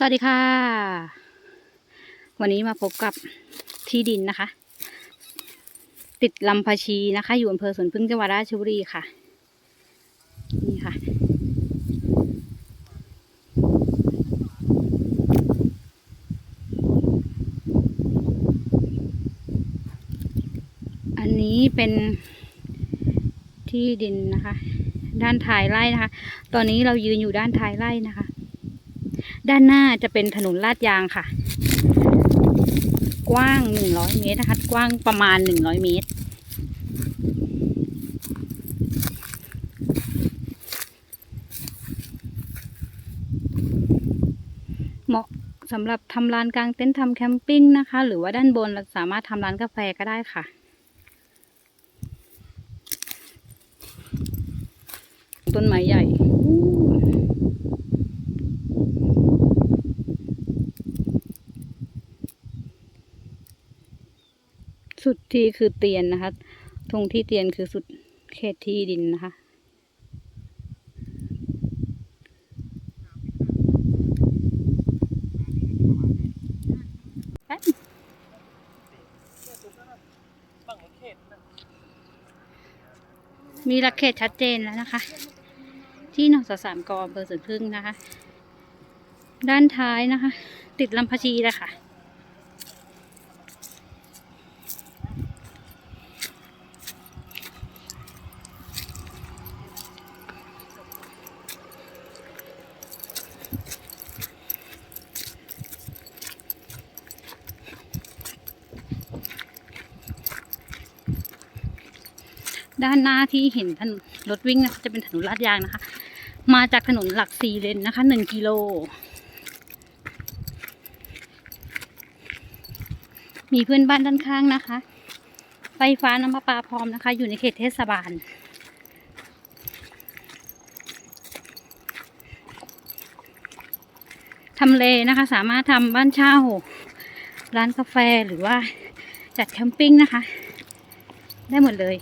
สวัสดีค่ะ วันนี้มาพบกับที่ดินนะคะ ติดลำพชีนะคะ อยู่อำเภอสวนพึ่งจังหวัดราชบุรีค่ะ นี่ค่ะ อันนี้เป็นที่ดินนะคะ ด้านท้ายไร่นะคะ ตอนนี้เรายืนอยู่ด้านท้ายไร่นะคะ ด้านหน้าจะเป็นถนนลาดยางค่ะ กว้างหนึ่งร้อยเมตรนะคะ กว้างประมาณหนึ่งร้อยเมตร เหมาะสำหรับทำร้านกลางเต็นท์ทำแคมปิ้งนะคะ หรือว่าด้านบนเราสามารถทำร้านกาแฟก็ได้ค่ะต้นไม้ใหญ่ สุดที่คือเตียนนะคะตรงที่เตียนคือสุดเขตที่ดินนะคะ มีหลักเขตชัดเจนแล้วนะคะ ที่นสสามกอำเภอสวนพึ่งนะคะ ด้านท้ายนะคะ ติดลำพชีแล้วค่ะ ด้านหน้าที่เห็นถนนรถวิ่งนะคะจะเป็นถนนลาดยางนะคะ มาจากถนนหลักสี่เลนนะคะหนึ่งกิโล มีเพื่อนบ้านด้านข้างนะคะ ไฟฟ้าน้ำประปาพร้อมนะคะ อยู่ในเขตเทศบาลทำเลนะคะ สามารถทำบ้านเช่า ร้านกาแฟหรือว่าจัดแคมปิ้งนะคะ ได้หมดเลย